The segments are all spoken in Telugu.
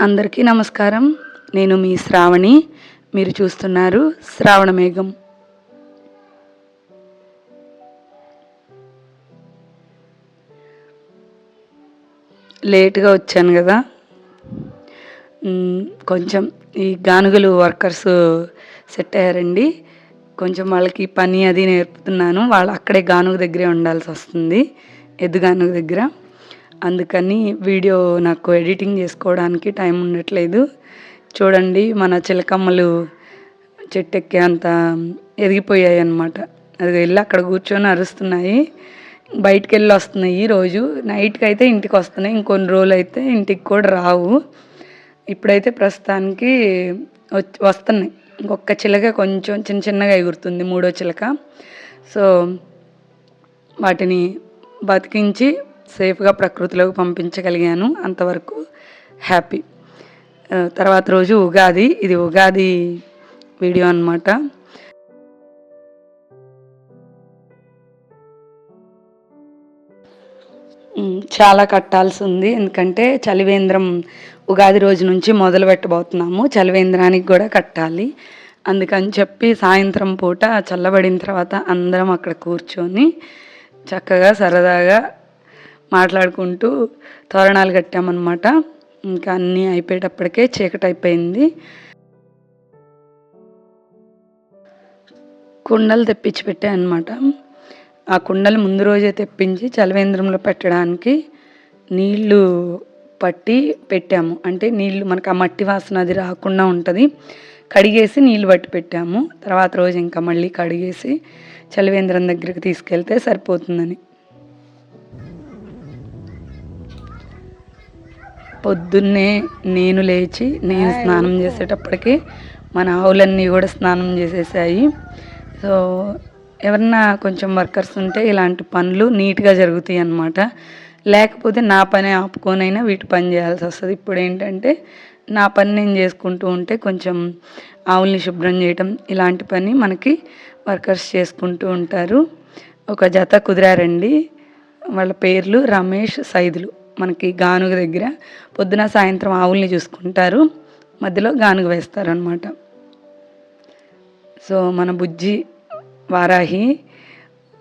అందరికీ నమస్కారం. నేను మీ శ్రావణి. మీరు చూస్తున్నారు శ్రావణ మేఘం. లేట్గా వచ్చాను కదా. కొంచెం ఈ గానుగలు వర్కర్స్ సెట్ అయ్యారండి. కొంచెం వాళ్ళకి పని అది నేర్పుతున్నాను. వాళ్ళు అక్కడే గానుగ దగ్గరే ఉండాల్సి వస్తుంది. ఎద్దు గానుగ దగ్గర. అందుకని వీడియో నాకు ఎడిటింగ్ చేసుకోవడానికి టైం ఉండట్లేదు. చూడండి మన చిలకమ్మలు చెట్టు ఎక్కే అంత ఎదిగిపోయాయి అన్నమాట. అది వెళ్ళి అక్కడ కూర్చొని అరుస్తున్నాయి. బయటికి వెళ్ళి వస్తున్నాయి రోజు నైట్కి అయితే ఇంటికి వస్తున్నాయి. ఇంకొన్ని రోజులు అయితే ఇంటికి కూడా రావు. ఇప్పుడైతే ప్రస్తుతానికి వచ్చి వస్తున్నాయి. ఇంకొక చిలక కొంచెం చిన్న చిన్నగా ఎగురుతుంది మూడో చిలక. సో వాటిని బతికించి సేఫ్గా ప్రకృతిలోకి పంపించగలిగాను అంతవరకు హ్యాపీ. తర్వాత రోజు ఉగాది. ఇది ఉగాది వీడియో అన్నమాట. చాలా కట్టాల్సి ఉంది. ఎందుకంటే చలివేంద్రం ఉగాది రోజు నుంచి మొదలు పెట్టబోతున్నాము. చలివేంద్రానికి కూడా కట్టాలి. అందుకని చెప్పి సాయంత్రం పూట చల్లబడిన తర్వాత అందరం అక్కడ కూర్చొని చక్కగా సరదాగా మాట్లాడుకుంటూ తోరణాలు కట్టామన్నమాట. ఇంకా అన్నీ అయిపోయేటప్పటికే చీకటి అయిపోయింది. కుండలు తెప్పించి పెట్టాయన్నమాట అనమాట ఆ కుండలు ముందు రోజే తెప్పించి చలవేంద్రంలో పెట్టడానికి నీళ్ళు పట్టి పెట్టాము. అంటే నీళ్ళు మనకు ఆ మట్టి వాసన అది రాకుండా ఉంటుంది. కడిగేసి నీళ్ళు పట్టి పెట్టాము. తర్వాత రోజు ఇంకా మళ్ళీ కడిగేసి చలివేంద్రం దగ్గరికి తీసుకెళ్తే సరిపోతుందని. పొద్దున్నే నేను లేచి నేను స్నానం చేసేటప్పటికి మన ఆవులన్నీ కూడా స్నానం చేసేసాయి. సో ఎవరన్నా కొంచెం వర్కర్స్ ఉంటే ఇలాంటి పనులు నీట్గా జరుగుతాయి అన్నమాట. లేకపోతే నా పని ఆపుకొనైనా వీటి పని చేయాల్సి వస్తుంది. ఇప్పుడు ఏంటంటే నా పని నేను చేసుకుంటూ ఉంటే కొంచెం ఆవుల్ని శుభ్రం చేయటం ఇలాంటి పని మనకి వర్కర్స్ చేసుకుంటూ ఉంటారు. ఒక జత కుదిరారండి. వాళ్ళ పేర్లు రమేష్ సైదులు. మనకి గానుగ దగ్గర పొద్దున సాయంత్రం ఆవుల్ని చూసుకుంటారు. మధ్యలో గానుగ వేస్తారనమాట సో మన బుజ్జి వారాహి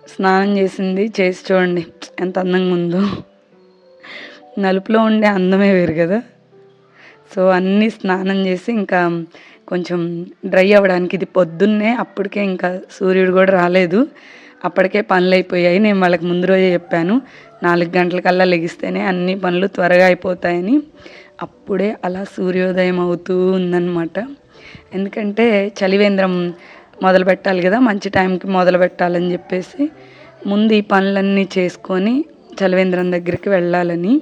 స్నానం చేసింది. చేసి చూడండి ఎంత అందంగా ఉందో. నలుపులో ఉండే అందమే వేరు కదా. సో అన్నీ స్నానం చేసి ఇంకా కొంచెం డ్రై అవ్వడానికి ఇది పొద్దున్నే అప్పటికే ఇంకా సూర్యుడు కూడా రాలేదు. అప్పటికే పనులు అయిపోయాయి. నేను వాళ్ళకి ముందు రోజే చెప్పాను. నాలుగు గంటలకల్లా లెగిస్తేనే అన్ని పనులు త్వరగా అయిపోతాయని అప్పుడే అలా సూర్యోదయం అవుతూ ఉందన్నమాట. ఎందుకంటే చలివేంద్రం మొదలు పెట్టాలి కదా మంచి టైంకి మొదలు పెట్టాలని చెప్పేసి ముందు ఈ పనులన్నీ చేసుకొని చలివేంద్రం దగ్గరికి వెళ్ళాలని.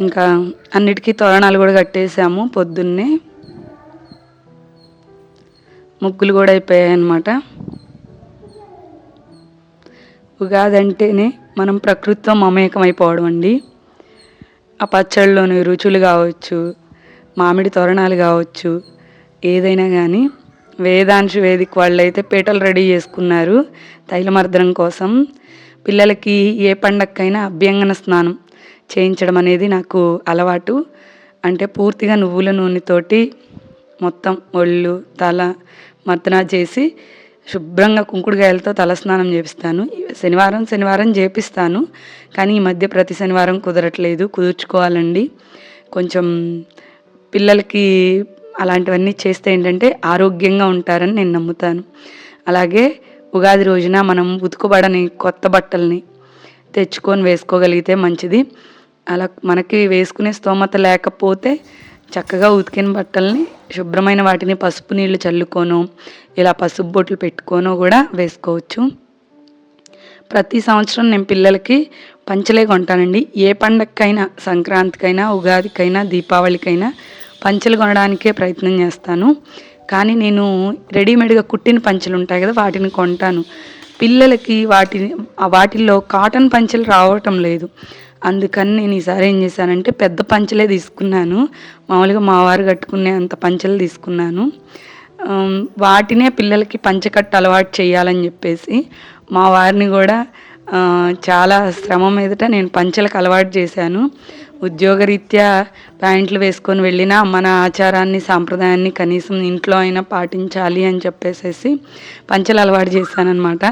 ఇంకా అన్నిటికీ తోరణాలు కూడా కట్టేసాము పొద్దున్నే. ముగ్గులు కూడా అయిపోయాయి అన్నమాట ఉగాది అంటేనే మనం ప్రకృతితో మమేకమైపోవడం అండి ఆ పచ్చళ్ళలోని రుచులు కావచ్చు మామిడి తోరణాలు కావచ్చు ఏదైనా కానీ వేదాంశు వేదిక వాళ్ళు అయితే పీటలు రెడీ చేసుకున్నారు తైలమర్దనం కోసం. పిల్లలకి ఏ పండక్కైనా అభ్యంగన స్నానం చేయించడం అనేది నాకు అలవాటు. అంటే పూర్తిగా నువ్వుల నూనెతోటి మొత్తం ఒళ్ళు తల మర్దన చేసి శుభ్రంగా కుంకుడుగాయలతో తలస్నానం చేపిస్తాను. శనివారం శనివారం చేపిస్తాను. కానీ ఈ మధ్య ప్రతి శనివారం కుదరట్లేదు. కుదుర్చుకోవాలండి. కొంచెం పిల్లలకి అలాంటివన్నీ చేస్తే ఏంటంటే ఆరోగ్యంగా ఉంటారని నేను నమ్ముతాను. అలాగే ఉగాది రోజున మనం ఉతుకుబడని కొత్త బట్టల్ని తెచ్చుకొని వేసుకోగలిగితే మంచిది. అలా మనకి వేసుకునే స్తోమత లేకపోతే చక్కగా ఉతికిన బట్టల్ని శుభ్రమైన వాటిని పసుపు నీళ్ళు చల్లుకోను ఇలా పసుపు బొట్లు పెట్టుకోనో కూడా వేసుకోవచ్చు. ప్రతి సంవత్సరం నేను పిల్లలకి పంచలే కొంటానండి. ఏ పండగకైనా సంక్రాంతికైనా ఉగాదికైనా దీపావళికైనా పంచలు కొనడానికే ప్రయత్నం చేస్తాను. కానీ నేను రెడీమేడ్గా కుట్టిన పంచలు ఉంటాయి కదా వాటిని కొంటాను. పిల్లలకి వాటిని వాటిల్లో కాటన్ పంచలు రావటం లేదు. అందుకని నేను ఈసారి ఏం చేశానంటే పెద్ద పంచలే తీసుకున్నాను. మామూలుగా మా వారు కట్టుకునే అంత పంచలు తీసుకున్నాను. వాటినే పిల్లలకి పంచకట్టు అలవాటు చేయాలని చెప్పేసి మా వారిని కూడా చాలా శ్రమ మీదట నేను పంచలకు అలవాటు చేశాను. ఉద్యోగరీత్యా ప్యాంట్లు వేసుకొని వెళ్ళినా మన ఆచారాన్ని సాంప్రదాయాన్ని కనీసం ఇంట్లో అయినా పాటించాలి అని చెప్పేసేసి పంచలు అలవాటు చేశానన్నమాట.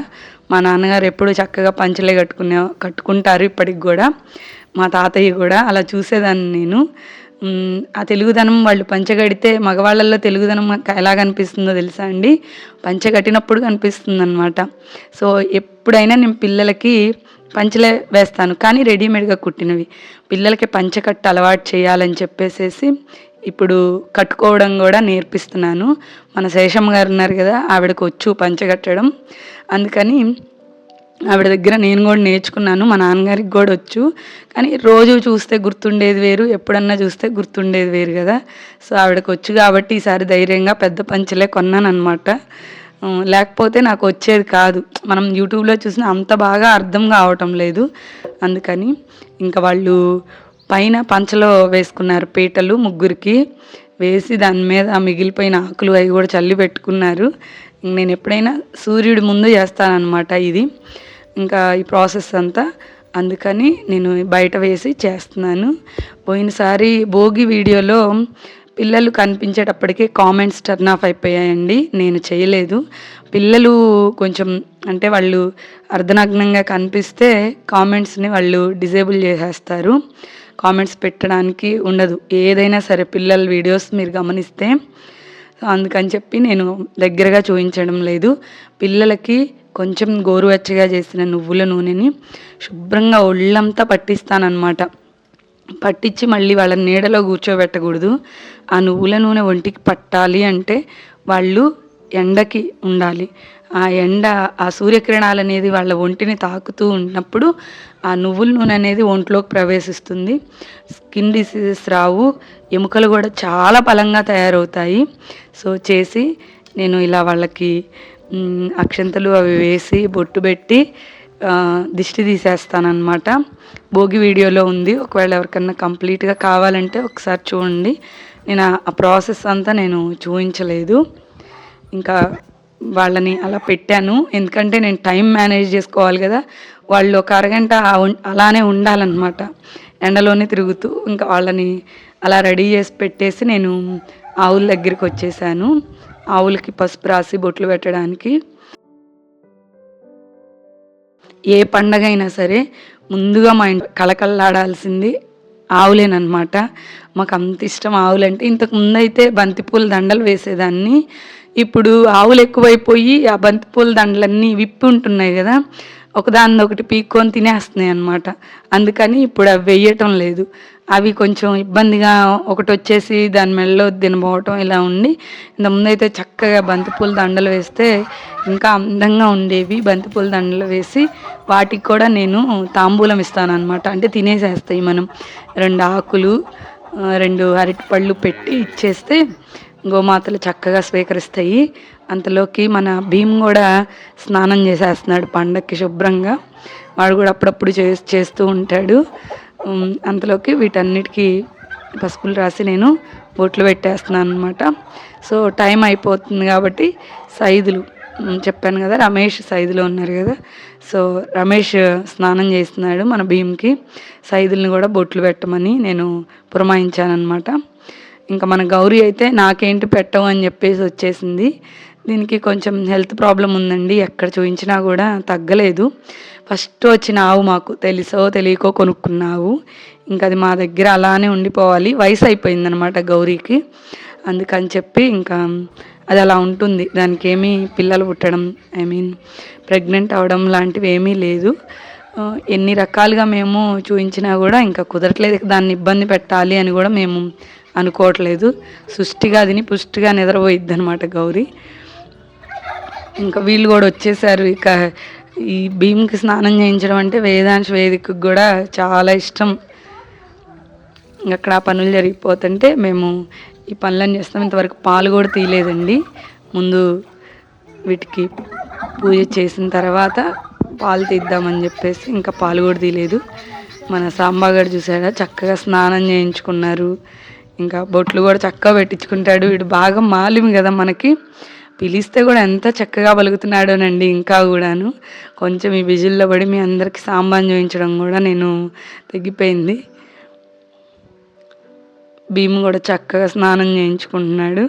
మా నాన్నగారు ఎప్పుడు చక్కగా పంచలే కట్టుకునే కట్టుకుంటారు ఇప్పటికి కూడా. మా తాతయ్య కూడా అలా చూసేదాన్ని నేను. ఆ తెలుగుదనం వాళ్ళు పంచె కడితే మగవాళ్ళల్లో తెలుగుదనం ఎలా కనిపిస్తుందో తెలుసా అండి? పంచె కట్టినప్పుడు కనిపిస్తుంది అనమాట సో ఎప్పుడైనా నేను పిల్లలకి పంచెలే వేస్తాను. కానీ రెడీమేడ్గా కుట్టినవి. పిల్లలకి పంచె అలవాటు చేయాలని చెప్పేసేసి ఇప్పుడు కట్టుకోవడం కూడా నేర్పిస్తున్నాను. మన శేషమ్మ గారు ఉన్నారు కదా ఆవిడకు వచ్చు పంచె కట్టడం. అందుకని ఆవిడ దగ్గర నేను కూడా నేర్చుకున్నాను మా నాన్నగారికి కూడా వచ్చు. కానీ రోజు చూస్తే గుర్తుండేది వేరు ఎప్పుడన్నా చూస్తే గుర్తుండేది వేరు కదా. సో ఆవిడకు వచ్చు కాబట్టి ఈసారి ధైర్యంగా పెద్ద పంచలే కొన్నాను అనమాట లేకపోతే నాకు వచ్చేది కాదు. మనం యూట్యూబ్లో చూసిన అంత బాగా అర్థం కావటం లేదు. అందుకని ఇంకా వాళ్ళు పైన పంచలో వేసుకున్నారు పీటలు ముగ్గురికి. వేసి దాని మీద ఆ మిగిలిపోయిన ఆకులు అవి కూడా చల్లి పెట్టుకున్నారు. నేను ఎప్పుడైనా సూర్యుడి ముందు చేస్తానన్నమాట ఇది. ఇంకా ఈ ప్రాసెస్ అంతా. అందుకని నేను బయట వేసి చేస్తున్నాను. పోయినసారి భోగి వీడియోలో పిల్లలు కనిపించేటప్పటికే కామెంట్స్ టర్న్ ఆఫ్ అయిపోయాయండి. నేను చేయలేదు. పిల్లలు కొంచెం అంటే వాళ్ళు అర్ధనగ్నంగా కనిపిస్తే కామెంట్స్ని వాళ్ళు డిజేబుల్ చేసేస్తారు. కామెంట్స్ పెట్టడానికి ఉండదు. ఏదైనా సరే పిల్లల వీడియోస్ మీరు గమనిస్తే అందుకని చెప్పి నేను దగ్గరగా చూపించడం లేదు. పిల్లలకి కొంచెం గోరువెచ్చగా చేసిన నువ్వుల నూనెని శుభ్రంగా ఒళ్ళంతా పట్టిస్తానన్నమాట. పట్టించి మళ్ళీ వాళ్ళ నీడలో కూర్చోబెట్టకూడదు. ఆ నువ్వుల నూనె ఒంటికి పట్టాలి అంటే వాళ్ళు ఎండకి ఉండాలి. ఆ ఎండ ఆ సూర్యకిరణాలు అనేది వాళ్ళ ఒంటిని తాకుతూ ఉన్నప్పుడు ఆ నువ్వుల నూనె అనేది ఒంట్లోకి ప్రవేశిస్తుంది. స్కిన్ డిసీజెస్ రావు ఎముకలు కూడా చాలా బలంగా తయారవుతాయి. సో చేసి నేను ఇలా వాళ్ళకి అక్షంతలు అవి వేసి బొట్టు పెట్టి దిష్టి తీసేస్తానమాట భోగి వీడియోలో ఉంది. ఒకవేళ ఎవరికన్నా కంప్లీట్గా కావాలంటే ఒకసారి చూడండి. నేను ఆ ప్రాసెస్ అంతా నేను చూపించలేదు ఇంకా వాళ్ళని అలా పెట్టాను. ఎందుకంటే నేను టైం మేనేజ్ చేసుకోవాలి కదా. వాళ్ళు ఒక అరగంట అలానే ఉండాలన్నమాట. ఎండలోనే తిరుగుతూ ఇంకా వాళ్ళని అలా రెడీ చేసి పెట్టేసి నేను ఆవుల దగ్గరికి వచ్చేసాను. ఆవులకి పసుపు రాసి బొట్లు పెట్టడానికి. ఏ పండగ అయినా సరే ముందుగా మా ఇంట్లో కళకళలాడాల్సింది ఆవులేనమాట మాకు అంత ఇష్టం ఆవులంటే. ఇంతకు ముందు అయితే బంతిపూల దండలు వేసేదాన్ని. ఇప్పుడు ఆవులు ఎక్కువైపోయి ఆ బంతిపూల దండలన్నీ విప్పి ఉంటున్నాయి కదా ఒకదాన్ని ఒకటి పీక్కొని తినేస్తున్నాయి అనమాట అందుకని ఇప్పుడు అవి వేయటం లేదు. అవి కొంచెం ఇబ్బందిగా ఒకటి వచ్చేసి దాని మెడలో తినబోవటం ఇలా ఉండి ఇంతకుముందు చక్కగా బంతిపూల దండలు వేస్తే ఇంకా అందంగా ఉండేవి. బంతిపూల దండలు వేసి వాటికి కూడా నేను తాంబూలం ఇస్తాను అనమాట అంటే తినేసేస్తాయి మనం. రెండు ఆకులు రెండు అరటిపళ్ళు పెట్టి ఇచ్చేస్తే గోమాతలు చక్కగా స్వీకరిస్తాయి. అంతలోకి మన భీమ్ కూడా స్నానం చేసేస్తున్నాడు పండక్కి శుభ్రంగా. వాడు కూడా అప్పుడప్పుడు చే చేస్తూ ఉంటాడు. అంతలోకి వీటన్నిటికీ పసుపులు రాసి నేను బొట్లు పెట్టేస్తున్నాను అనమాట సో టైం అయిపోతుంది కాబట్టి సైదులు చెప్పాను కదా రమేష్ సైదులో ఉన్నారు కదా. సో రమేష్ స్నానం చేస్తున్నాడు మన భీమ్కి. సైదుల్ని కూడా బొట్లు పెట్టమని నేను పురమాయించాను అనమాట ఇంకా మన గౌరీ అయితే నాకేంటి పెట్టవు అని చెప్పేసి వచ్చేసింది. దీనికి కొంచెం హెల్త్ ప్రాబ్లం ఉందండి ఎక్కడ చూపించినా కూడా తగ్గలేదు. ఫస్ట్ వచ్చిన ఆవు మాకు తెలుసో తెలియకో కొనుక్కున్న ఆవు ఇంకా అది మా దగ్గర అలానే ఉండిపోవాలి. వయసు అయిపోయిందనమాట గౌరీకి. అందుకని చెప్పి ఇంకా అది అలా ఉంటుంది. దానికి ఏమీ పిల్లలు పుట్టడం ఐ మీన్ ప్రెగ్నెంట్ అవడం లాంటివి ఏమీ లేదు. ఎన్ని రకాలుగా మేము చూపించినా కూడా ఇంకా కుదరట్లేదు. దాన్ని ఇబ్బంది పెట్టాలి అని కూడా మేము అనుకోవట్లేదు. సుష్టిగా అదిని పుష్టిగా నిద్రపోయిద్ది అనమాట గౌరీ. ఇంకా వీళ్ళు కూడా వచ్చేసారు. ఇక ఈ భీమ్కి స్నానం చేయించడం అంటే వేదాంశ వేదికకు కూడా చాలా ఇష్టం. ఇంక అక్కడ ఆ పనులు జరిగిపోతుంటే మేము ఈ పనులన్నీ చేస్తాం. ఇంతవరకు పాలు కూడా తీయలేదండి. ముందు వీటికి పూజ చేసిన తర్వాత పాలు తీద్దామని చెప్పేసి ఇంకా పాలు కూడా తీయలేదు. మన సాంబాగాడు చూసాడా చక్కగా స్నానం చేయించుకున్నారు. ఇంకా బొట్లు కూడా చక్కగా పెట్టించుకుంటాడు. వీడు బాగా మాలిమి కదా మనకి. పిలిస్తే కూడా ఎంత చక్కగా పలుకుతున్నాడోనండి ఇంకా కూడాను. కొంచెం ఈ బిజుల్లో పడి మీ అందరికీ సాంబాన్ చూపించడం కూడా నేను తగ్గిపోయింది భీము కూడా చక్కగా స్నానం చేయించుకుంటున్నాడు.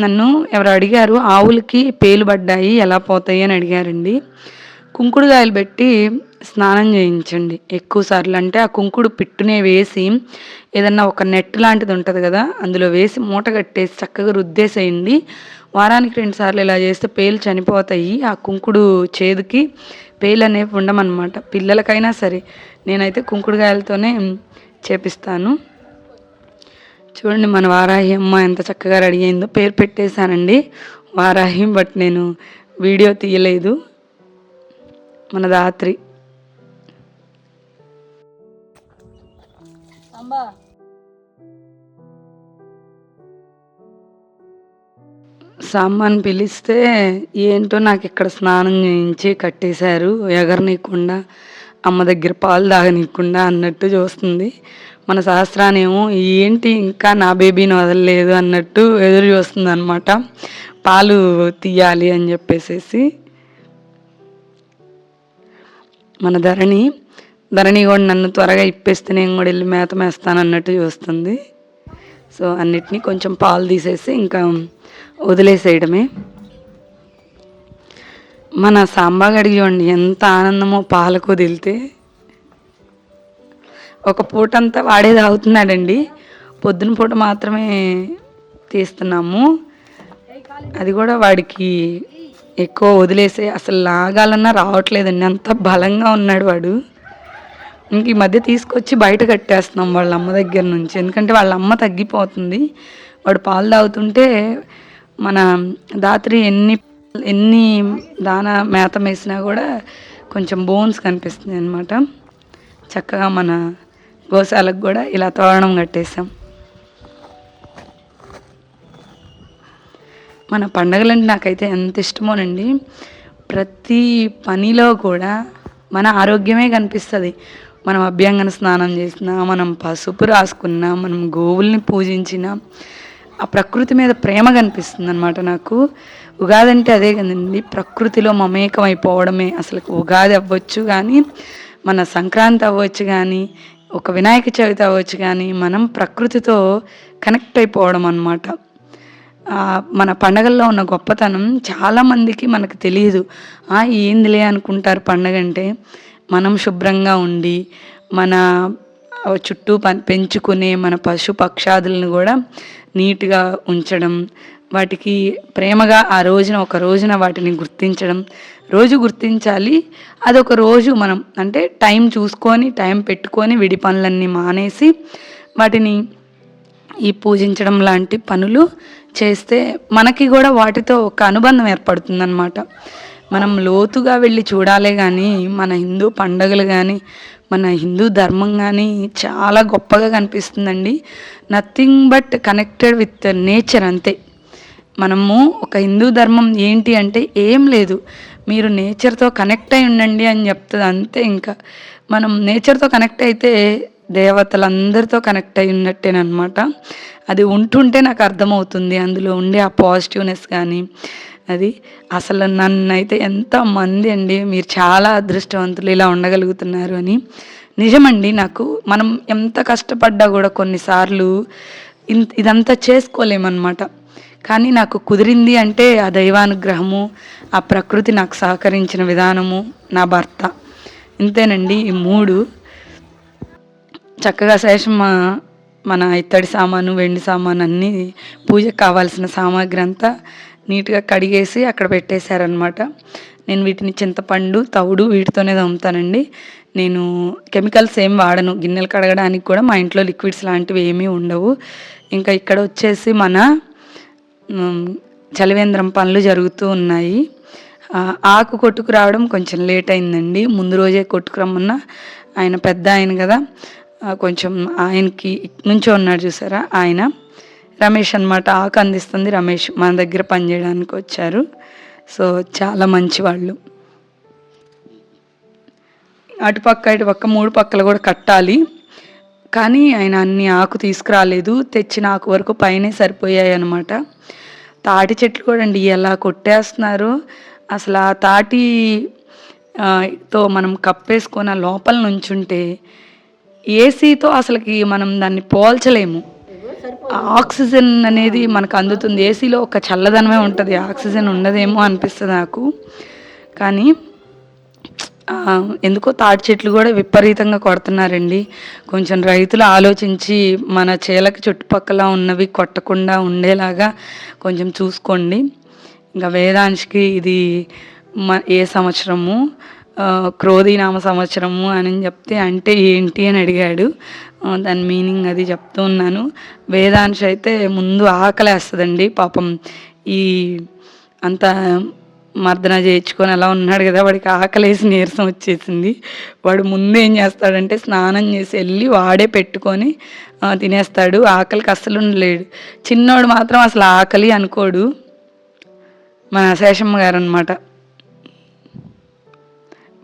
నన్ను ఎవరు అడిగారు ఆవులకి పేలు పడ్డాయి ఎలా పోతాయి అని అడిగారండి. కుంకుడుగాయలు పెట్టి స్నానం చేయించండి. ఎక్కువ సార్లు అంటే ఆ కుంకుడు పిట్టునే వేసి ఏదన్నా ఒక నెట్ లాంటిది ఉంటుంది కదా అందులో వేసి మూట కట్టేసి చక్కగా రుద్దేసేయండి. వారానికి రెండు సార్లు ఇలా చేస్తే పేలు చనిపోతాయి. ఆ కుంకుడు చేదుకి పేలు అనేవి ఉండమన్నమాట. పిల్లలకైనా సరే నేనైతే కుంకుడుగాయలతోనే చేపిస్తాను. చూడండి మన వారాహి అమ్మ ఎంత చక్కగా రెడీ అయిందో. పేరు పెట్టేశానండి. వారాహి బట్ నేను వీడియో తీయలేదు. మన దాత్రి సామాన్ పిలిస్తే ఏంటో నాకు ఇక్కడ స్నానం చేయించి కట్టేశారు. ఎగరనీయకుండా అమ్మ దగ్గర పాలు తాగనీయకుండా అన్నట్టు చూస్తుంది. మన సహస్రానేమో ఏంటి ఇంకా నా బేబీని వదలలేదు అన్నట్టు ఎదురు చూస్తుంది అనమాట పాలు తీయాలి అని చెప్పేసేసి. మన ధరణి ధరణి కూడా నన్ను త్వరగా ఇప్పేస్తే నేను కూడా వెళ్ళి మేత మేస్తాను అన్నట్టు చూస్తుంది. సో అన్నిటినీ కొంచెం పాలు తీసేసి ఇంకా వదిలేసేయడమే. మన సాంబాగడికి చూడండి ఎంత ఆనందమో పాలకు వదిలితే. ఒక పూట అంతా వాడే తాగుతున్నాడండి. పొద్దున పూట మాత్రమే తీస్తున్నాము. అది కూడా వాడికి ఎక్కువ వదిలేసే అసలు లాగాలన్నా రావట్లేదండి. అంత బలంగా ఉన్నాడు వాడు. ఇంక ఈ మధ్య తీసుకొచ్చి బయట కట్టేస్తున్నాం వాళ్ళ అమ్మ దగ్గర నుంచి. ఎందుకంటే వాళ్ళ అమ్మ తగ్గిపోతుంది. వాడు పాలు తాగుతుంటే మన దాత్రి ఎన్ని ఎన్ని దాన మేత వేసినా కూడా కొంచెం బోన్స్ కనిపిస్తుంది అనమాట చక్కగా మన గోశాలకు కూడా ఇలా తోరణం కట్టేసాం మన పండగలంటే నాకైతే ఎంత ఇష్టమోనండి. ప్రతి పనిలో కూడా మన ఆరోగ్యమే కనిపిస్తుంది. మనం అభ్యంగన స్నానం చేసినా మనం పసుపు రాసుకున్నా మనం గోవుల్ని పూజించినా ఆ ప్రకృతి మీద ప్రేమ కనిపిస్తుంది అనమాట నాకు. ఉగాది అంటే అదే కదండి ప్రకృతిలో మమేకం అయిపోవడమే అసలు ఉగాది అవ్వచ్చు కానీ మన సంక్రాంతి అవ్వచ్చు కానీ ఒక వినాయక చవితి అవ్వచ్చు కానీ మనం ప్రకృతితో కనెక్ట్ అయిపోవడం అనమాట మన పండగల్లో ఉన్న గొప్పతనం చాలామందికి మనకు తెలియదు. ఏందిలే అనుకుంటారు పండగ అంటే మనం శుభ్రంగా ఉండి మన చుట్టూ పెంచుకునే మన పశు పక్షాదులను కూడా నీట్గా ఉంచడం వాటికి ప్రేమగా ఆ రోజున ఒక రోజున వాటిని గుర్తించడం రోజు గుర్తించాలి. అదొక రోజు మనం అంటే టైం చూసుకొని టైం పెట్టుకొని విడి పనులన్నీ మానేసి వాటిని ఈ పూజించడం లాంటి పనులు చేస్తే మనకి కూడా వాటితో ఒక అనుబంధం ఏర్పడుతుందన్నమాట. మనం లోతుగా వెళ్ళి చూడాలే కానీ మన హిందూ పండగలు కానీ మన హిందూ ధర్మం కానీ చాలా గొప్పగా కనిపిస్తుందండి. Nothing but connected with nature అంతే. మనము ఒక హిందూ ధర్మం ఏంటి అంటే ఏం లేదు. మీరు నేచర్తో కనెక్ట్ అయి ఉండండి అని చెప్తుంది అంతే ఇంకా. మనం నేచర్తో కనెక్ట్ అయితే దేవతలందరితో కనెక్ట్ అయి ఉన్నట్టేనమాట అది ఉంటుంటే నాకు అర్థమవుతుంది అందులో ఉండే ఆ పాజిటివ్నెస్ కానీ అది అసలు నన్ను అయితే ఎంతమంది అండి మీరు చాలా అదృష్టవంతులు ఇలా ఉండగలుగుతున్నారు అని. నిజమండి నాకు మనం ఎంత కష్టపడ్డా కూడా కొన్నిసార్లు ఇదంతా చేసుకోలేమన్నమాట. కానీ నాకు కుదిరింది అంటే ఆ దైవానుగ్రహము ఆ ప్రకృతి నాకు సహకరించిన విధానము నా భర్త. ఇంతేనండి ఈ మూడు. చక్కగా శేషమ్మ మన ఇత్తడి సామాను వెండి సామాను అన్నీ పూజకు కావాల్సిన సామాగ్రి అంతా నీట్గా కడిగేసి అక్కడ పెట్టేశారనమాట నేను వీటిని చింతపండు తవుడు వీటితోనే తమ్ముతానండి నేను కెమికల్స్ ఏం వాడను. గిన్నెలు కడగడానికి కూడా మా ఇంట్లో లిక్విడ్స్ లాంటివి ఏమీ ఉండవు. ఇంకా ఇక్కడ వచ్చేసి మన చలివేంద్రం పనులు జరుగుతూ ఉన్నాయి. ఆకు కొట్టుకు రావడం కొంచెం లేట్ అయిందండి. ముందు రోజే కొట్టుకురమ్మన్నా ఆయన పెద్ద ఆయన కదా. కొంచెం ఆయనకి నుంచో ఉన్నాడు చూసారా? ఆయన. రమేష్ అనమాట ఆకు అందిస్తుంది రమేష్ మన దగ్గర పనిచేయడానికి వచ్చారు. సో చాలా మంచి వాళ్ళు అటుపక్క ఇటుపక్క మూడు పక్కలు కూడా కట్టాలి. కానీ ఆయన అన్ని ఆకు తీసుకురాలేదు. తెచ్చిన ఆకు వరకు పైనే సరిపోయాయి అనమాట తాటి చెట్లు కూడా అండి ఎలా కొట్టేస్తున్నారు. అసలు ఆ తాటి తో మనం కప్పేసుకొని ఆ లోపల నుంచుంటే ఏసీతో అసలుకి మనం దాన్ని పోల్చలేము. ఆక్సిజన్ అనేది మనకు అందుతుంది. ఏసీలో ఒక చల్లదనమే ఉంటుంది. ఆక్సిజన్ ఉండదేమో అనిపిస్తుంది నాకు. కానీ ఎందుకో తాటి చెట్లు కూడా విపరీతంగా కొడుతున్నారండి. కొంచెం రైతులు ఆలోచించి మన చేలకి చుట్టుపక్కల ఉన్నవి కొట్టకుండా ఉండేలాగా కొంచెం చూసుకోండి. ఇంకా వేదాంశకి ఇది మ ఏ సంవత్సరము? క్రోధీనామ సంవత్సరము అని చెప్తే అంటే ఏంటి అని అడిగాడు. దాని మీనింగ్ అది చెప్తూ ఉన్నాను. వేదాంశ అయితే ముందు ఆకలేస్తుందండి పాపం. ఈ అంత మర్దన చేయించుకొని అలా ఉన్నాడు కదా వాడికి ఆకలేసి నీరసం వచ్చేసింది. వాడు ముందు ఏం చేస్తాడంటే స్నానం చేసి వెళ్ళి వాడే పెట్టుకొని తినేస్తాడు. ఆకలికి అస్సలు ఉండలేడు. చిన్నోడు మాత్రం అసలు ఆకలి అనుకోడు. మన శేషమ్మ గారు అనమాట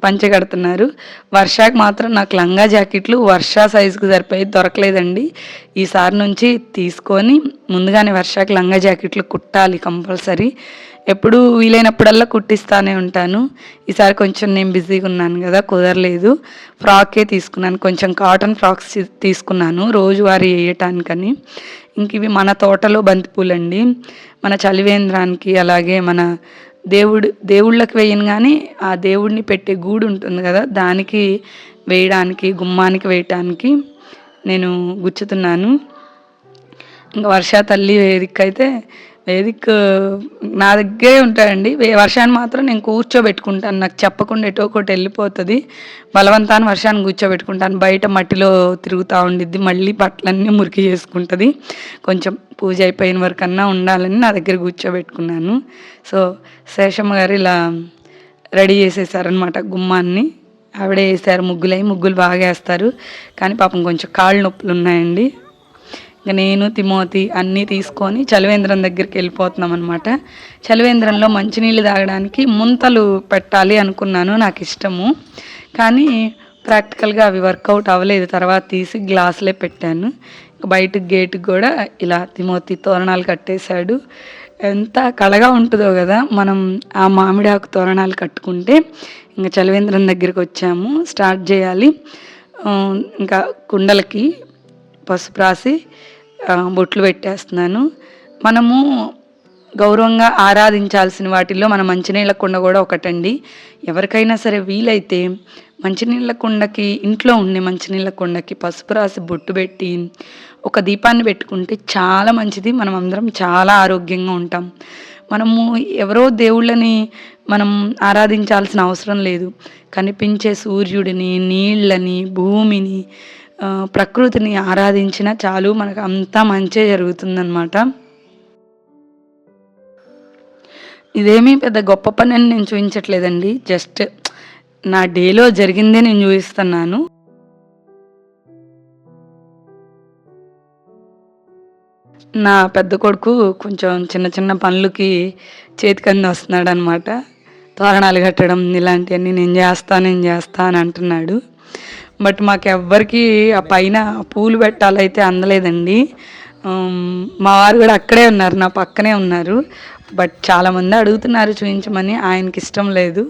పంచె కడుతున్నారు వర్షాకి మాత్రం నాకు లంగా జాకెట్లు వర్ష సైజుకి సరిపోయి దొరకలేదండి. ఈసారి నుంచి తీసుకొని ముందుగానే వర్షాకి లంగా జాకెట్లు కుట్టాలి కంపల్సరీ. ఎప్పుడు వీలైనప్పుడల్లా కుట్టిస్తానే ఉంటాను. ఈసారి కొంచెం నేను బిజీగా ఉన్నాను కదా కుదరలేదు. ఫ్రాకే తీసుకున్నాను. కొంచెం కాటన్ ఫ్రాక్స్ తీసుకున్నాను రోజువారీ వేయటానికని. ఇంక ఇవి మన తోటలో బంతిపూలండి. మన చలివేంద్రానికి అలాగే మన దేవుడు దేవుళ్ళకి వేయను కానీ ఆ దేవుడిని పెట్టే గూడు ఉంటుంది కదా దానికి వేయడానికి గుమ్మానికి వేయటానికి నేను గుచ్చుతున్నాను. ఇంకా వర్ష తల్లి వేదిక అయితే వేదిక్ నా దగ్గరే ఉంటాడండి. వే- వర్షాన్ని మాత్రం నేను కూర్చోబెట్టుకుంటాను. నాకు చెప్పకుండా ఎటో ఒకటి వెళ్ళిపోతుంది. బలవంతాన్ని వర్షాన్ని కూర్చోబెట్టుకుంటాను. బయట మట్టిలో తిరుగుతూ ఉండిద్ది. మళ్ళీ బట్టలన్నీ మురికి చేసుకుంటుంది. కొంచెం పూజ అయిపోయిన వరకన్నా ఉండాలని నా దగ్గర కూర్చోబెట్టుకున్నాను. సో శేషమ్మ గారు ఇలా రెడీ చేసేసారనమాట గుమ్మాన్ని. ఆవిడే వేసారు ముగ్గులై. ముగ్గులు బాగా వేస్తారు. కానీ పాపం కొంచెం కాళ్ళు నొప్పులు ఉన్నాయండి. ఇంకా నేను తిమోతి అన్నీ తీసుకొని చలివేంద్రం దగ్గరికి వెళ్ళిపోతున్నాం అనమాట చలివేంద్రంలో మంచినీళ్ళు తాగడానికి ముంతలు పెట్టాలి అనుకున్నాను నాకు ఇష్టము. కానీ ప్రాక్టికల్గా అవి వర్కౌట్ అవ్వలేదు తర్వాత తీసి గ్లాసులే పెట్టాను. బయట గేటుకి కూడా ఇలా తిమోతి తోరణాలు కట్టేశాడు. ఎంత కళగా ఉంటుందో కదా మనం ఆ మామిడి ఆకు తోరణాలు కట్టుకుంటే ఇంకా చలివేంద్రం దగ్గరికి వచ్చాము స్టార్ట్ చేయాలి. ఇంకా కుండలకి పసుపు రాసి బొట్లు పెట్టేస్తున్నాను. మనము గౌరవంగా ఆరాధించాల్సిన వాటిల్లో మన మంచినీళ్ళ కుండ కూడా ఒకటండి. ఎవరికైనా సరే వీలైతే మంచినీళ్ళ కుండకి ఇంట్లో ఉండే మంచినీళ్ళ కుండకి పసుపు రాసి బొట్టు పెట్టి ఒక దీపాన్ని పెట్టుకుంటే చాలా మంచిది. మనం అందరం చాలా ఆరోగ్యంగా ఉంటాం. మనము ఎవరో దేవుళ్ళని మనం ఆరాధించాల్సిన అవసరం లేదు. కనిపించే సూర్యుడిని నీళ్ళని భూమిని ప్రకృతిని ఆరాధించినా చాలు మనకు అంతా మంచే జరుగుతుందన్నమాట. ఇదేమీ పెద్ద గొప్ప పని అని నేను చూపించట్లేదండి. జస్ట్ నా డేలో జరిగిందే నేను చూపిస్తున్నాను. నా పెద్ద కొడుకు కొంచెం చిన్న చిన్న పనులకి చేతికంది వస్తున్నాడు అనమాట తోరణాలు కట్టడం ఇలాంటివన్నీ నేను చేస్తా నేను చేస్తా అని అంటున్నాడు. బట్ మాకెవ్వరికి ఆ పైన పూలు పెట్టాలైతే అందలేదండి. మా వారు కూడా అక్కడే ఉన్నారు నా పక్కనే ఉన్నారు. బట్ చాలామంది అడుగుతున్నారు చూపించమని ఆయనకి ఇష్టం లేదు.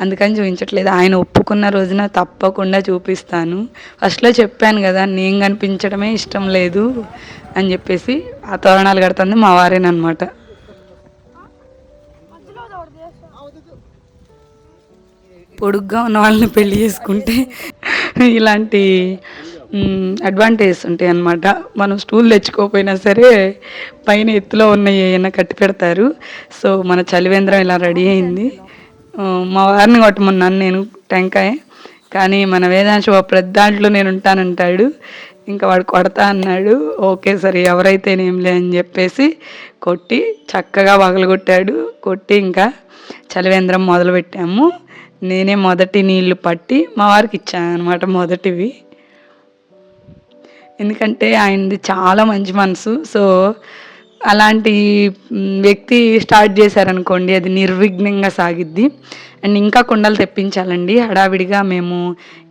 అందుకని చూపించట్లేదు. ఆయన ఒప్పుకున్న రోజున తప్పకుండా చూపిస్తాను. ఫస్ట్లో చెప్పాను కదా నేను కనిపించడమే ఇష్టం లేదు అని చెప్పేసి ఆ తోరణాలు కడుతుంది మా వారేనమాట పొడుగ్గా ఉన్న వాళ్ళని పెళ్ళి చేసుకుంటే ఇలాంటి అడ్వాంటేజెస్ ఉంటాయి అన్నమాట. మనం స్టూల్ తెచ్చుకోకపోయినా సరే పైన ఎత్తులో ఉన్న ఏమైనా కట్టి పెడతారు. సో మన చలివేంద్రం ఇలా రెడీ అయింది. మా వారిని కొట్టమన్నాను నేను టెంకాయ. కానీ మన వేదాంశ ప్రతి దాంట్లో నేను ఉంటానంటాడు. ఇంకా వాడు కొడతా అన్నాడు. ఓకే సరే ఎవరైతేనేంలే అని చెప్పేసి కొట్టి చక్కగా పగలగొట్టాడు. కొట్టి ఇంకా చలివేంద్రం మొదలుపెట్టాము. నేనే మొదటి నీళ్ళు పట్టి మా వారికి ఇచ్చాను అనమాట మొదటివి. ఎందుకంటే ఆయనది చాలా మంచి మనసు. సో అలాంటి వ్యక్తి స్టార్ట్ చేశారనుకోండి అది నిర్విఘ్నంగా సాగిద్ది. అండ్ ఇంకా కుండలు తెప్పించాలండి. హడావిడిగా మేము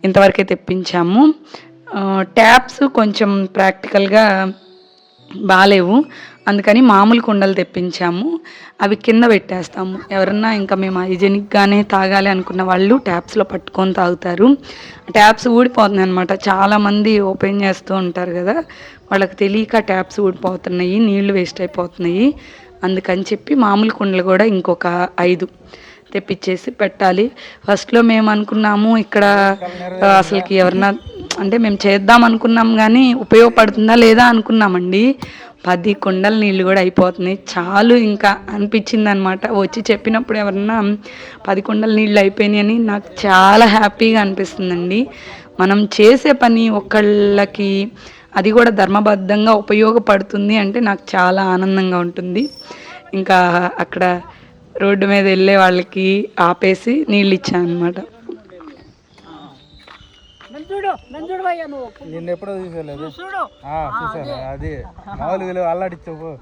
ఇంతవరకే తెప్పించాము. ట్యాప్స్ కొంచెం ప్రాక్టికల్గా బాగాలేవు అందుకని మామూలు కుండలు తెప్పించాము. అవి కింద పెట్టేస్తాము. ఎవరన్నా ఇంకా మేము హైజెనిక్గానే తాగాలి అనుకున్న వాళ్ళు ట్యాప్స్లో పట్టుకొని తాగుతారు. ట్యాప్స్ ఊడిపోతున్నాయి అనమాట చాలామంది ఓపెన్ చేస్తూ ఉంటారు కదా. వాళ్ళకి తెలియక ట్యాప్స్ ఊడిపోతున్నాయి నీళ్ళు వేస్ట్ అయిపోతున్నాయి. అందుకని చెప్పి మామూలు కుండలు కూడా ఇంకొక ఐదు తెప్పించేసి పెట్టాలి. ఫస్ట్లో మేము అనుకున్నాము ఇక్కడ అసలుకి ఎవరన్నా అంటే మేము చేద్దాం అనుకున్నాం కానీ ఉపయోగపడుతుందా లేదా అనుకున్నామండి. పది కుండల నీళ్ళు కూడా అయిపోతున్నాయి. చాలు ఇంకా అనిపించింది అనమాట వచ్చి చెప్పినప్పుడు ఎవరన్నా పది కుండల నీళ్ళు అయిపోయినాయని నాకు చాలా హ్యాపీగా అనిపిస్తుందండి. మనం చేసే పని ఒకళ్ళకి అది కూడా ధర్మబద్ధంగా ఉపయోగపడుతుంది అంటే నాకు చాలా ఆనందంగా ఉంటుంది. ఇంకా అక్కడ రోడ్డు మీద వెళ్ళే వాళ్ళకి ఆపేసి నీళ్ళు ఇచ్చాను అనమాట చూడు నన్ను చూడు అయ్యా నువ్వు. నిన్న ఎప్పుడో చూసేలేదు. చూడు. ఆ, చూసాను. అది. మామూలుగా అల్లాడిచ్చావు.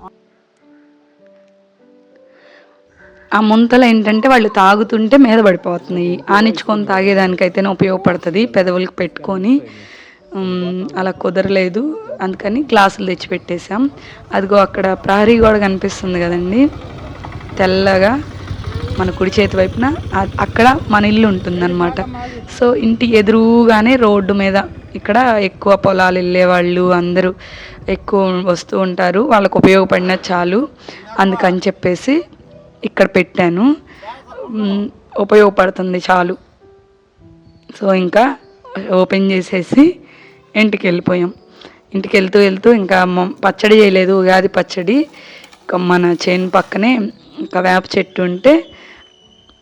ఆ ముంతలు ఏంటంటే వాళ్ళు తాగుతుంటే మీద పడిపోతున్నాయి. ఆనించుకొని తాగేదానికైతేనే ఉపయోగపడుతుంది. పెదవులకు పెట్టుకొని అలా కుదరలేదు. అందుకని గ్లాసులు తెచ్చి పెట్టేశాం అదిగో అక్కడ ప్రహరీ గోడ కనిపిస్తుంది కదండి. తెల్లగా మన కుడి చేతి వైపున అక్కడ మన ఇల్లు ఉంటుందన్నమాట. సో ఇంటి ఎదురుగానే రోడ్డు మీద ఇక్కడ ఎక్కువ పొలాలు వెళ్ళే వాళ్ళు అందరూ ఎక్కువ వస్తూ ఉంటారు. వాళ్ళకు ఉపయోగపడిన చాలు. అందుకని చెప్పేసి ఇక్కడ పెట్టాను. ఉపయోగపడుతుంది చాలు. సో ఇంకా ఓపెన్ చేసేసి ఇంటికి వెళ్ళిపోయాం. ఇంటికి వెళ్తూ వెళ్తూ ఇంకా పచ్చడి చేయలేదు. ఉగాది పచ్చడి. ఇంకా మన చేను పక్కనే ఇంకా వేప చెట్టు ఉంటే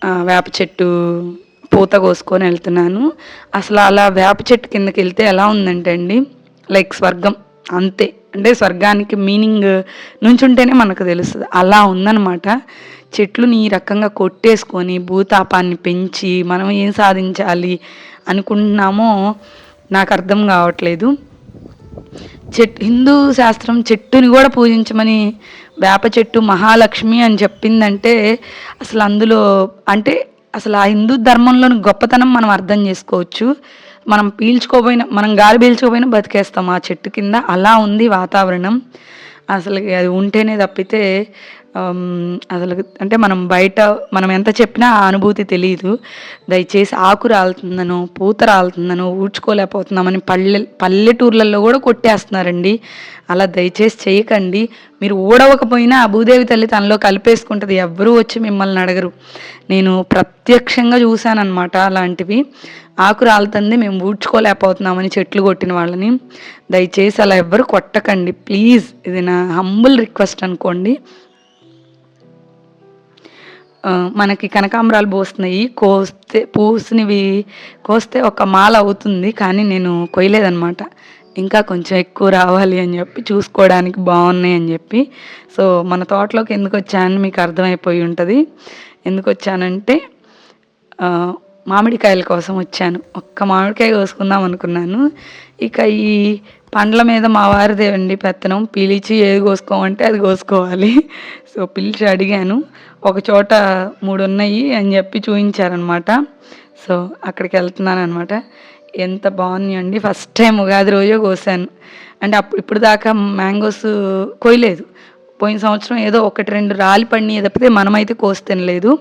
వేప చెట్టు పూత కోసుకొని వెళ్తున్నాను. అసలు అలా వేప చెట్టు కిందకి వెళ్తే ఎలా ఉందంటే అండి లైక్ స్వర్గం అంతే. అంటే స్వర్గానికి మీనింగ్ నుంచుంటేనే మనకు తెలుస్తుంది. అలా ఉందన్నమాట. చెట్లుని ఈ రకంగా కొట్టేసుకొని భూతాపాన్ని పెంచి మనం ఏం సాధించాలి అనుకుంటున్నామో నాకు అర్థం కావట్లేదు. చెట్టు హిందూ శాస్త్రం చెట్టుని కూడా పూజించమని వేప చెట్టు మహాలక్ష్మి అని చెప్పిందంటే అసలు అందులో అంటే అసలు ఆ హిందూ ధర్మంలోని గొప్పతనం మనం అర్థం చేసుకోవచ్చు. మనం పీల్చుకోపోయినా మనం గాలి పీల్చుకోపోయినా బతికేస్తాం ఆ చెట్టు కింద. అలా ఉంది వాతావరణం. అసలు అది ఉంటేనే తప్పితే Um, అసలు అంటే మనం బయట మనం ఎంత చెప్పినా ఆ అనుభూతి తెలియదు దయచేసి ఆకు రాలుతుందనో పూత రాలుతుందనో ఊడ్చుకోలేకపోతున్నామని పల్లె పల్లెటూర్లలో కూడా కొట్టేస్తున్నారండి. అలా దయచేసి చేయకండి. మీరు ఊడవకపోయినా ఆ భూదేవి తల్లి తనలో కలిపేసుకుంటుంది. ఎవ్వరూ వచ్చి మిమ్మల్ని అడగరు. నేను ప్రత్యక్షంగా చూశానన్నమాట అలాంటివి. ఆకు రాలుతుంది మేము ఊడ్చుకోలేకపోతున్నామని చెట్లు కొట్టిన వాళ్ళని. దయచేసి అలా ఎవ్వరు కొట్టకండి. ప్లీజ్ ఇది నా హంబుల్ రిక్వెస్ట్ అనుకోండి. మనకి కనకాంబరాలు పోస్తున్నాయి. కోస్తే పూసినవి కోస్తే ఒక మాల అవుతుంది కానీ నేను కొయ్యలేదనమాట ఇంకా కొంచెం ఎక్కువ రావాలి అని చెప్పి చూసుకోవడానికి బాగున్నాయి అని చెప్పి. సో మన తోటలోకి ఎందుకు వచ్చానని మీకు అర్థమైపోయి ఉంటుంది. ఎందుకు వచ్చానంటే మామిడికాయల కోసం వచ్చాను. ఒక్క మామిడికాయ కోసుకుందాం అనుకున్నాను. ఇక ఈ పండ్ల మీద మా వారిదేవండి పెత్తనం. పిలిచి ఏది కోసుకోమంటే అది కోసుకోవాలి. సో పిలిచి అడిగాను. ఒక చోట మూడు ఉన్నాయి అని చెప్పి చూపించారనమాట సో అక్కడికి వెళ్తున్నాను అనమాట ఎంత బాగున్నాయండి ఫస్ట్ టైం ఉగాది రోజే కోసాను. అంటే అప్పుడు ఇప్పుడు దాకా మ్యాంగోస్ కొయ్యలేదు పోయిన సంవత్సరం ఏదో ఒకటి రెండు రాలి పడినాయి తప్పితే మనమైతే కోసి తినలేదు.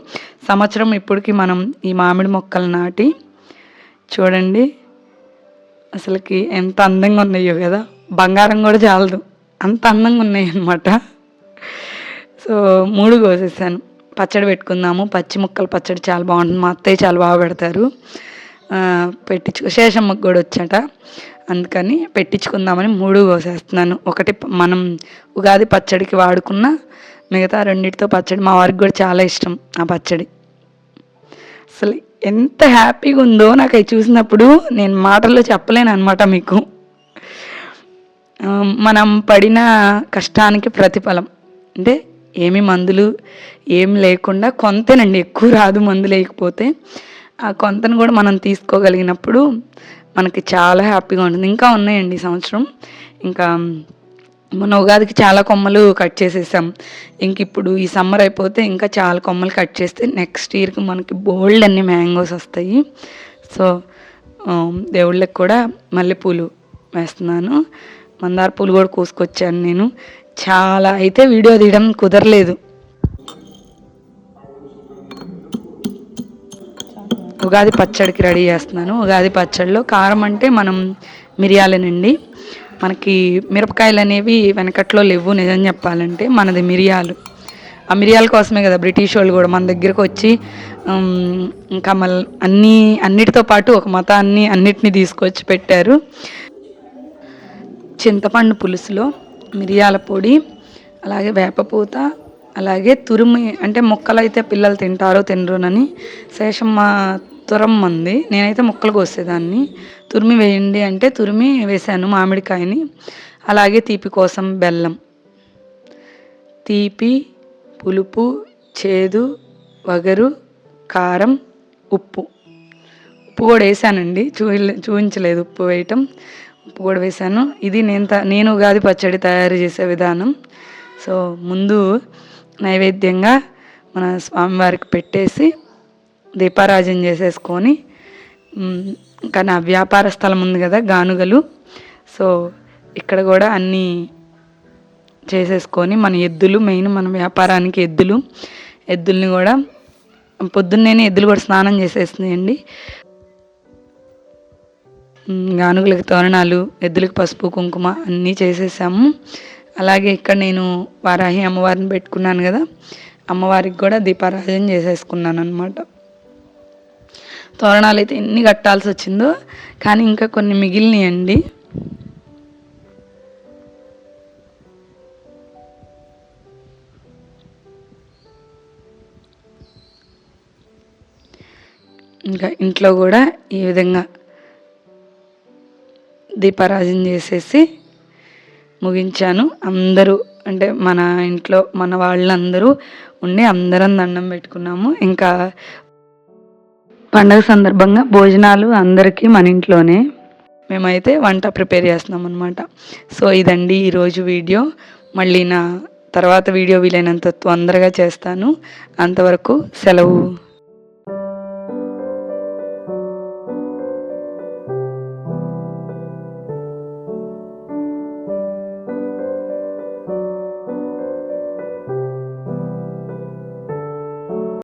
సంవత్సరం ఇప్పటికి మనం ఈ మామిడి మొక్కలు నాటి చూడండి. అసలుకి ఎంత అందంగా ఉన్నాయో కదా. బంగారం కూడా చాలదు. అంత అందంగా ఉన్నాయి అన్నమాట. సో మూడు కోసేసాను. పచ్చడి పెట్టుకుందాము. పచ్చి ముక్కలు పచ్చడి చాలా బాగుంటుంది. మా అత్తయ్య చాలా బాగా పెడతారు. ఆ, పెట్టించుకో శేషమ్మకు కూడా వచ్చాట. అందుకని పెట్టించుకుందామని మూడు కోసేస్తున్నాను. ఒకటి మనం ఉగాది పచ్చడికి వాడుకున్న మిగతా రెండింటితో పచ్చడి మా వారికి కూడా చాలా ఇష్టం ఆ పచ్చడి. అసలు ఎంత హ్యాపీగా ఉందో నాకు అవి చూసినప్పుడు నేను మాటల్లో చెప్పలేను అనమాట మీకు మనం పడిన కష్టానికి ప్రతిఫలం. అంటే ఏమి మందులు ఏం లేకుండా కొంతేనండి ఎక్కువ రాదు మందు లేకపోతే. ఆ కొంతను కూడా మనం తీసుకోగలిగినప్పుడు మనకి చాలా హ్యాపీగా ఉంటుంది. ఇంకా ఉన్నాయండి ఈ సంవత్సరం. ఇంకా మొన్న ఉగాదికి చాలా కొమ్మలు కట్ చేసేసాం. ఇంక ఇప్పుడు ఈ సమ్మర్ అయిపోతే ఇంకా చాలా కొమ్మలు కట్ చేస్తే నెక్స్ట్ ఇయర్కి మనకి బోల్డ్ అన్ని మ్యాంగోస్ వస్తాయి. సో దేవుళ్ళకి కూడా మల్లెపూలు వేస్తున్నాను. మందార పూలు కూడా కోసుకొచ్చాను నేను. చాలా అయితే వీడియో తీయడం కుదరలేదు. ఉగాది పచ్చడికి రెడీ చేస్తున్నాను. ఉగాది పచ్చడిలో కారం అంటే మనం మిరియాలనండి. మనకి మిరపకాయలు అనేవి వెనకట్లో లేవు నిజం చెప్పాలంటే మనది మిరియాలు. ఆ మిరియాల కోసమే కదా బ్రిటిష్ వాళ్ళు కూడా మన దగ్గరకు వచ్చి ఇంకా మళ్ళీ అన్నీ అన్నిటితో పాటు ఒక మతాన్ని అన్నిటినీ తీసుకొచ్చి పెట్టారు. చింతపండు పులుసులో మిరియాల పొడి అలాగే వేపపూత అలాగే తురుమి అంటే మొక్కలు అయితే పిల్లలు తింటారో తినరోనని శేషమ్మ తురమ్మంది నేనైతే ముక్కలు కోసేదాన్ని. తురిమి వేయండి అంటే తురిమి వేశాను మామిడికాయని. అలాగే తీపి కోసం బెల్లం. తీపి పులుపు చేదు వగరు కారం ఉప్పు. ఉప్పు కూడా వేసానండి చూ చూపించలేదు ఉప్పు వేయటం. ఉప్పు కూడా వేసాను ఇది నేను త- నేను ఉగాది పచ్చడి తయారు చేసే విధానం. సో ముందు నైవేద్యంగా మన స్వామివారికి పెట్టేసి దీపారాజం చేసేసుకొని ఇంకా నా వ్యాపార స్థలం ఉంది కదా గానుగలు. సో ఇక్కడ కూడా అన్నీ చేసేసుకొని మన ఎద్దులు మెయిన్ మన వ్యాపారానికి ఎద్దులు. ఎద్దుల్ని కూడా పొద్దున్నేనే ఎద్దులు కూడా స్నానం చేసేస్తున్నాయండి. గానుగులకి తోరణాలు ఎద్దులకు పసుపు కుంకుమ అన్నీ చేసేసాము. అలాగే ఇక్కడ నేను వారాహి అమ్మవారిని పెట్టుకున్నాను కదా అమ్మవారికి కూడా దీపారాధన చేసేసుకున్నాను అనమాట తోరణాలు అయితే ఎన్ని కట్టాల్సి వచ్చిందో కానీ ఇంకా కొన్ని మిగిలినాయండి. ఇంకా ఇంట్లో కూడా ఈ విధంగా దీపారాజన చేసేసి ముగించాను. అందరూ అంటే మన ఇంట్లో మన వాళ్ళందరూ ఉండి అందరం దండం పెట్టుకున్నాము. ఇంకా పండగ సందర్భంగా భోజనాలు అందరికీ మన ఇంట్లోనే. మేమైతే వంట ప్రిపేర్ చేస్తున్నాం అనమాట సో ఇదండి ఈరోజు వీడియో. మళ్ళీ నా తర్వాత వీడియో వీలైనంత తొందరగా చేస్తాను. అంతవరకు సెలవు.